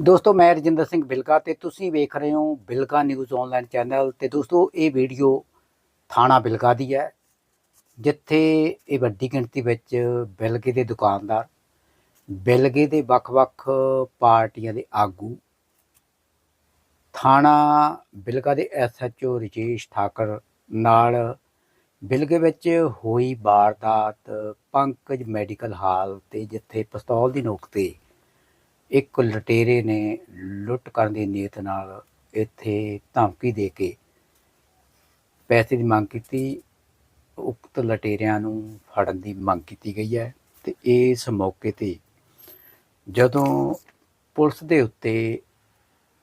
ਦੋਸਤੋ, ਮੈਂ ਰਜਿੰਦਰ ਸਿੰਘ ਬਿਲਕਾ ਤੇ ਤੁਸੀਂ ਵੇਖ ਰਹੇ ਹੋ ਬਿਲਕਾ ਨਿਊਜ਼ ਆਨਲਾਈਨ ਚੈਨਲ ਤੇ ਦੋਸਤੋ, ਇਹ ਵੀਡੀਓ ਥਾਣਾ ਬਿਲਕਾ ਦੀ ਹੈ, ਜਿੱਥੇ ਇਹ ਵੱਡੀ ਗਿਣਤੀ ਵਿੱਚ ਬਿਲਗੇ ਦੇ ਦੁਕਾਨਦਾਰ ਬਿਲਗੇ ਦੇ ਵੱਖ-ਵੱਖ ਪਾਰਟੀਆਂ ਦੇ ਆਗੂ, ਥਾਣਾ ਬਿਲਗਾ ਦੇ ਐਸਐਚਓ ਰਜੇਸ਼ ਠਾਕਰ ਨਾਲ ਬਿਲਗੇ ਵਿੱਚ ਹੋਈ ਵਾਰਦਾਤ ਪੰਕਜ ਮੈਡੀਕਲ ਹਾਲ ਤੇ, ਜਿੱਥੇ ਪਿਸਤੌਲ ਦੀ ਨੋਕ ਤੇ ਇੱਕ ਲਟੇਰੇ ਨੇ ਲੁੱਟ ਕਰਨ ਦੀ ਨੀਅਤ ਨਾਲ ਇੱਥੇ ਧਮਕੀ ਦੇ ਕੇ ਪੈਸੇ ਦੀ ਮੰਗ ਕੀਤੀ, ਉਕਤ ਲਟੇਰਿਆਂ ਨੂੰ ਫੜਨ ਦੀ ਮੰਗ ਕੀਤੀ ਗਈ ਹੈ ਤੇ ਇਸ ਮੌਕੇ ਤੇ ਜਦੋਂ ਪੁਲਿਸ ਦੇ ਉੱਤੇ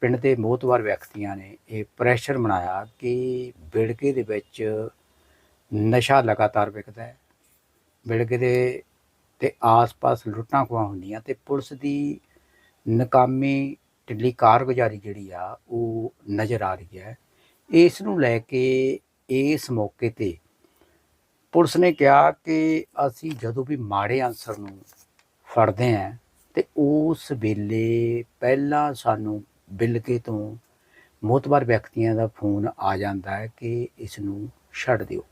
ਪਿੰਡ ਦੇ ਮੋਹਤਵਾਰ ਵਿਅਕਤੀਆਂ ਨੇ ਇਹ ਪ੍ਰੈਸ਼ਰ ਬਣਾਇਆ ਕਿ ਬਿੜਕੇ ਦੇ ਵਿੱਚ ਨਸ਼ਾ ਲਗਾਤਾਰ ਵਿਕਦਾ ਹੈ ਬਿੜਕੇ ਦੇ ਤੇ ਆਸ-ਪਾਸ ਲੁੱਟਾਂ ਖੋਹਾਂ ਹੁੰਦੀਆਂ ਤੇ ਪੁਲਿਸ ਦੀ ਨਕਾਮੀ ਢਿੱਲੀ ਕਾਰਗੁਜ਼ਾਰੀ ਜਿਹੜੀ ਆ, ਉਹ ਨਜ਼ਰ ਆ ਰਹੀ ਹੈ। ਇਸ ਨੂੰ ਲੈ ਕੇ ਇਸ ਮੌਕੇ ਤੇ ਪੁਲਿਸ ਨੇ ਕਿਹਾ ਕਿ ਅਸੀਂ ਜਦੋਂ ਵੀ ਮਾੜੇ ਅਨਸਰ ਨੂੰ ਫੜਦੇ ਆਂ ਤੇ ਉਸ ਵੇਲੇ ਪਹਿਲਾਂ ਸਾਨੂੰ ਬਿਲਕੇ ਤੋਂ ਮੋਤਬਰ ਵਿਅਕਤੀਆਂ ਦਾ ਫੋਨ ਆ ਜਾਂਦਾ ਹੈ ਕਿ ਇਸ ਨੂੰ ਛੱਡ ਦਿਓ।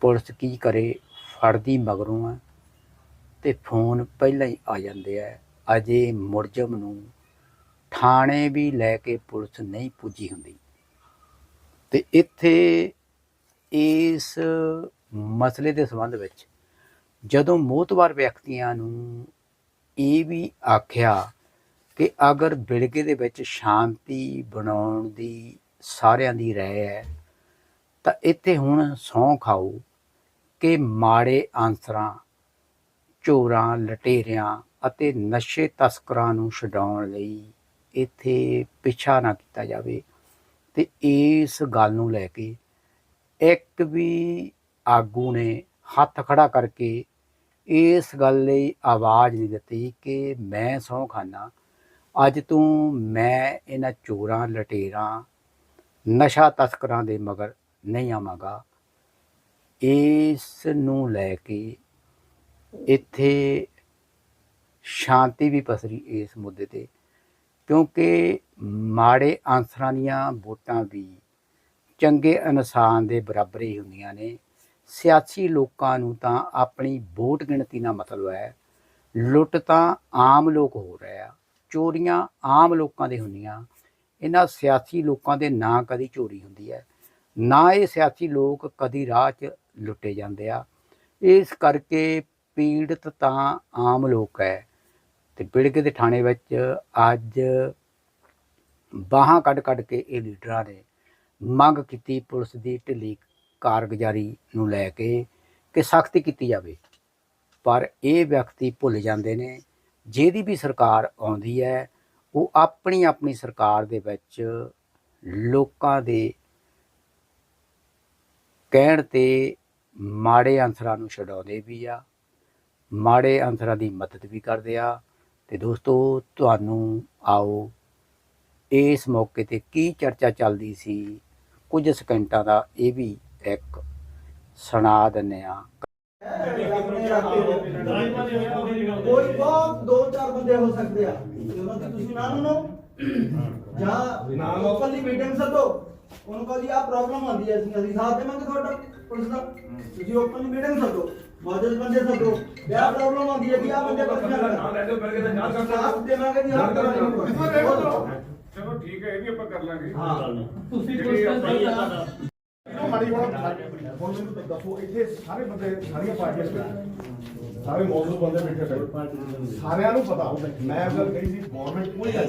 ਪੁਲਿਸ ਕੀ ਕਰੇ? ਫੜਦੀ ਮਗਰੋਂ ਆ ਤੇ ਫੋਨ ਪਹਿਲਾਂ ਹੀ ਆ ਜਾਂਦੇ ਆ। ਅਜੇ ਮੁਰਜਮ ਨੂੰ ਥਾਣੇ ਵੀ ਲੈ ਕੇ ਪੁਲਿਸ ਨਹੀਂ ਪੁੱਜੀ ਹੁੰਦੀ। ਤੇ ਇੱਥੇ ਇਸ ਮਸਲੇ ਦੇ ਸੰਬੰਧ ਵਿੱਚ ਜਦੋਂ ਮੋਤਵਾਰ ਵਿਅਕਤੀਆਂ ਨੂੰ ਇਹ ਵੀ ਆਖਿਆ ਕਿ ਅਗਰ ਬਿਲਗੇ ਦੇ ਵਿੱਚ ਸ਼ਾਂਤੀ ਬਣਾਉਣ ਦੀ ਸਾਰਿਆਂ ਦੀ ਰਾਏ ਹੈ, ਤਾਂ ਇੱਥੇ ਹੁਣ ਸੌਂ ਖਾਓ ਕਿ ਮਾੜੇ ਆਨਸਰਾਂ ਚੋਰਾਂ, ਲਟੇਰਿਆਂ ਅਤੇ ਨਸ਼ੇ ਤਸਕਰਾਂ ਨੂੰ ਛਡਾਉਣ ਲਈ ਇੱਥੇ ਪਿੱਛਾ ਨਾ ਕੀਤਾ ਜਾਵੇ। ਤੇ ਇਸ ਗੱਲ ਨੂੰ ਲੈ ਕੇ ਇੱਕ ਵੀ ਆਗੂ ਨੇ ਹੱਥ ਖੜਾ ਕਰਕੇ ਇਸ ਗੱਲ ਲਈ ਆਵਾਜ਼ ਨਹੀਂ ਦਿੱਤੀ ਕਿ ਮੈਂ ਸਹੁੰ ਖਾਨਾ, ਅੱਜ ਤੋਂ, ਮੈਂ ਇਹਨਾਂ ਚੋਰਾਂ, ਲਟੇਰਾਂ, ਨਸ਼ਾ ਤਸਕਰਾਂ ਦੇ ਮਗਰ ਨਹੀਂ ਆਵਾਂਗਾ। ਇਸ ਨੂੰ ਲੈ ਕੇ ਇੱਥੇ ਸ਼ਾਂਤੀ ਵੀ ਪਸਰੀ ਇਸ ਮੁੱਦੇ ਤੇ, ਕਿਉਂਕਿ ਮਾੜੇ ਆਨਸਰਾਂ ਦੀਆਂ ਵੋਟਾਂ ਵੀ ਚੰਗੇ ਇਨਸਾਨ ਦੇ ਬਰਾਬਰ ਹੀ ਹੁੰਦੀਆਂ ਨੇ। ਸਿਆਸੀ ਲੋਕਾਂ ਨੂੰ ਤਾਂ ਆਪਣੀ ਵੋਟ ਗਿਣਤੀ ਨਾਲ ਮਤਲਬ ਹੈ, ਲੁੱਟ ਤਾਂ ਆਮ ਲੋਕ ਹੋ ਰਹੇ ਆ, ਚੋਰੀਆਂ ਆਮ ਲੋਕਾਂ ਦੇ ਹੁੰਦੀਆਂ। ਇਹਨਾਂ ਸਿਆਸੀ ਲੋਕਾਂ ਦੇ ਨਾਂ ਕਦੀ ਚੋਰੀ ਹੁੰਦੀ ਹੈ, ਨਾ ਇਹ ਸਿਆਸੀ ਲੋਕ ਕਦੀ ਰਾਹ 'ਚ ਲੁੱਟੇ ਜਾਂਦੇ ਆ। ਇਸ ਕਰਕੇ ਪੀੜਤ ਤਾਂ ਆਮ ਲੋਕ ਹੈ। ਤੇ ਬਿੜਕੇ ਦੇ ਥਾਣੇ ਵਿੱਚ ਅੱਜ ਬਾਹਾਂ ਕੱਢ ਕੱਢ ਕੇ ਇਹ ਲੀਡਰਾਂ ਨੇ ਮੰਗ ਕੀਤੀ ਪੁਲਿਸ ਦੀ ਢਿੱਲੀ ਕਾਰਗੁਜ਼ਾਰੀ ਨੂੰ ਲੈ ਕੇ ਕਿ ਸਖਤੀ ਕੀਤੀ ਜਾਵੇ। ਪਰ ਇਹ ਵਿਅਕਤੀ ਭੁੱਲ ਜਾਂਦੇ ਨੇ, ਜਿਹਦੀ ਵੀ ਸਰਕਾਰ ਆਉਂਦੀ ਹੈ, ਉਹ ਆਪਣੀ ਆਪਣੀ ਸਰਕਾਰ ਦੇ ਵਿੱਚ ਲੋਕਾਂ ਦੇ ਕਹਿਣ ਤੇ ਮਾੜੇ ਅੰਸਰਾਂ ਨੂੰ ਛਡਾਉਂਦੇ ਵੀ ਆ, ਮਾੜੇ ਅੰਸਰਾਂ ਦੀ ਮਦਦ ਵੀ ਕਰਦੇ ਆ ਤੇ ਦੋਸਤੋ, ਤੁਹਾਨੂੰ ਆਓ ਇਸ ਮੌਕੇ ਤੇ ਕੀ ਚਰਚਾ ਚੱਲਦੀ ਸੀ, ਕੁਝ ਸਕਿੰਟਾਂ ਦਾ ਇਹ ਵੀ ਇੱਕ ਸੁਣਾ ਦਿੰਨੇ ਆ ਕੋਈ ਬਹੁਤ ਦੋ ਚਾਰ ਬੰਦੇ ਹੋ ਸਕਦੇ ਆ। ਜਦੋਂ ਕਿ ਤੁਸੀਂ ਨਾ ਮੰਨੋ, ਜਾਂ ਨਾਮ ਓਪਨ ਦੀ ਮੀਟਿੰਗ ਸੱਦੋ, ਉਹਨੂੰ ਕਹੋ ਜੀ ਆ ਪ੍ਰੋਬਲਮ ਆਉਂਦੀ ਹੈ, ਅਸੀਂ ਸਾਥ ਦੇਵਾਂਗੇ ਤੁਹਾਡਾ ਪੁਲਿਸ ਦਾ। ਤੁਸੀਂ ਓਪਨ ਮੀਟਿੰਗ ਸੱਦੋ। ਮੌਜੂਦ ਬੰਦੇ ਸੱਦੋ ਵਿਆਹ ਪ੍ਰੋਬਲਮ ਆਉਂਦੀ ਹੈ ਕਿ ਆ ਬੰਦੇ ਬੱਚੀਆਂ ਨਾ ਲੈ ਦਿਓ ਬਿਲਗੇ ਤੇ ਜਾਂਚ ਕਰ ਸਾਥ ਦੇਵਾਂਗੇ ਜੀ ਹਰ ਤਰ੍ਹਾਂ ਦੀ ਚਲੋ ਠੀਕ ਹੈ ਇਹ ਵੀ ਆਪਾਂ ਕਰ ਲਾਂਗੇ। ਹਾਂ। ਤੁਸੀਂ ਕੋਈ ਆਪਣੀ ਮਾੜੀ ਹੁਣ ਹੁਣ ਮੈਨੂੰ ਤਾਂ ਦੱਸੋ ਇੱਥੇ ਸਾਰੇ ਬੰਦੇ ਸਾਰੀਆਂ ਪਾਰਟੀਆਂ ਬੈਠੇ ਸਾਰੇ ਮੌਜੂਦ ਬੰਦੇ ਬੈਠੇ ਬੈਠੇ ਸਾਰਿਆਂ ਨੂੰ ਪਤਾ। ਮੈਂ ਅਗਰ ਕਹੀ ਸੀ ਗਵਰਨਮੈਂਟ ਕੋਈ ਗੱਲ